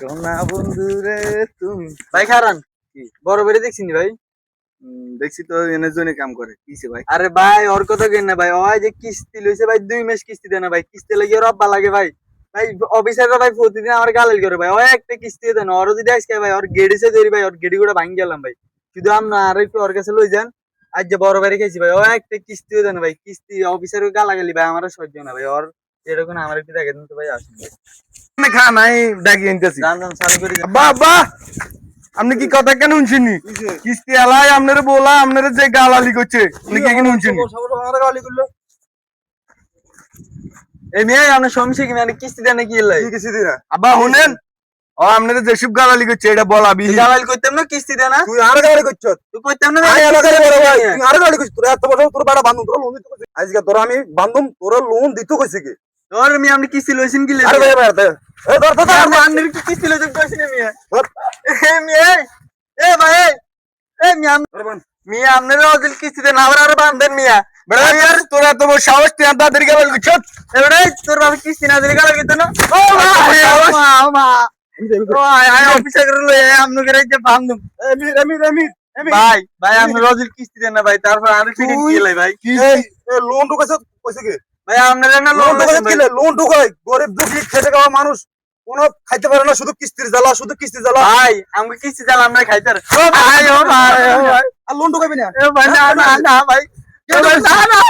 সোনা বন্ধু রে তুমি ভাই খারান। কি? বড় বেড়ে দেখছি ভাই? দেখছি তো এনে জন্য কাম করে। কিসে ভাই? আরে ভাই ওর কথা কেন না ভাই। ওই যে কিস্তি লইছে ভাই দুই মাস কিস্তি দেয় না ভাই। কিস্তি লাগে ওর আব্বা লাগে ভাই। ভাই অফিসাররা ভাই প্রতিদিন আমার গালাল করে ভাই। ওই একটা কিস্তি দেন ওর যদি আজকে ভাই ওর গেড়িছে ধরি ভাই ওর গেড়ি গুলো ভাঙি গেলাম ভাই। শুধু আমরা আর একটু ওর কাছে লই যান আজ যে বড় বাড়ি খাইছি ভাই ও একটা কিস্তিও দেন ভাই। কিস্তি অফিসার গালাগালি ভাই আমার সহ্য না ভাই। ওর এরকম আমার একটু দেখে দিন তো ভাই আসুন ভাই আমি খা নাই ডাকি আনতেছি। জান জান চালু করে যান। বাবা আপনি কি কথা কেন শুনছিনি কিস্তি এলাই আপনারা বলা আপনারা যে গালালি করছে আপনি কি কেন শুনছিনি এই মেয়ে আপনার সমস্যা কি মানে কিস্তি দেন কি লাই আব্বা শুনেন। ও আপনারা যেসব গালালি করছে এটা বলা গালাল করতাম না কিস্তি দেয় না? তুই আর গাড়ি করছ? তুই করতাম না বড় ভাই তুই আর তোর এত বছর তোর বাড়া বান্ধব তোর লোন দিতে আজকে তোর আমি বান্ধব তোর লোন দিতে কইছে কি? তোর মেয়ে আপনি কিস্তি লইছেন কি আরে ভাই ভাই এ ধর ধর ধর, আমি আন্নের কি কিস্তি লইছেন কইছেন ধর। এ মেয়ে এ ভাই এ ধর দেন আবার আরও বান্ধেন মিয়া। বেড়া তোর বড় সাহস তুই তাদের গালালি করছ এবারে তোর বাবা কিস্তি না দিলে গালা কিন্তু না? ও মা ও মা ও আয় অফিসে করে লই আয় আমনু করে যে ভাই ভাই আপনি রোজের কিস্তি দেন না ভাই তারপর আর কি লাই ভাই। এই লোন কইছে কি? ভাই আপনারা না লোন কি লোন ঢুকাই গরিব দুঃখী খেতে খাওয়া মানুষ কোনো খাইতে পারে না শুধু কিস্তির জ্বালা শুধু কিস্তির জ্বালা। ভাই আমি কিস্তি জ্বালা আমরা খাইতে ভাই ও ভাই। আর লোন ঢুকাবি না? ভাই না না ভাই, না না।